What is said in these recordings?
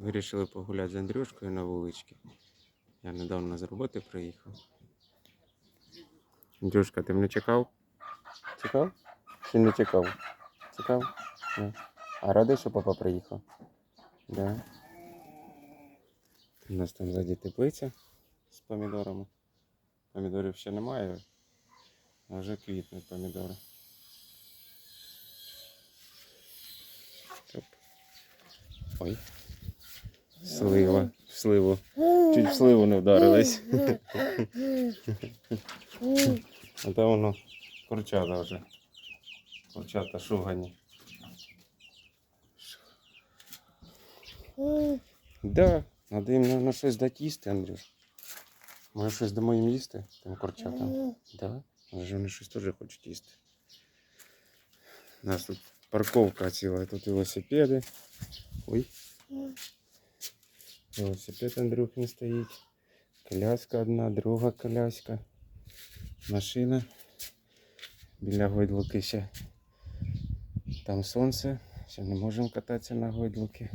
Вирішили погуляти з Андрюшкою на вуличці. Я недавно з роботи приїхав. Андрюшка, ти мене чекав? Чекав? Чи не чекав? Чекав? Ні. А радий, що папа приїхав? Да. У нас там ззаді теплиця з помідорами. Помідорів ще немає, а вже квітнуть помідори. Ой. Слива. В сливу. Чуть в сливу не вдарились. А то воно курчата вже. Курчата шугані. Да, надо їм на, на щось дати їсти, Андрюш. Може щось дамо їм їсти, тим курчатам. Да? Може вони щось теж хочуть їсти. У нас тут парковка ціла, тут велосипеди. Ой. Велосипед Андрюхин стоїть. Коляска одна, друга коляска. Машина. Біля гойдлуки ще. Там сонце. Ще не можемо кататися на гойдлуки.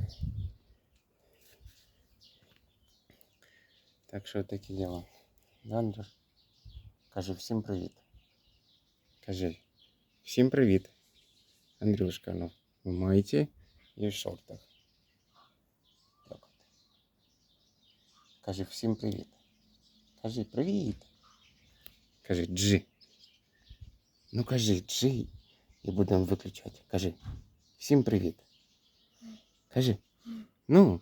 Так що такі діла. Да? Кажи всім привіт. Кажи. Всім привіт. Андрюшка, ну, в майці і в шортах. Так от. Кажи всім привіт. Кажи привіт. Кажи джи. Ну кажи джи. І будемо виключати. Кажи. Всім привіт. Кажи. Ну.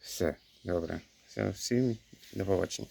Все, добре. Все, всім до побачення.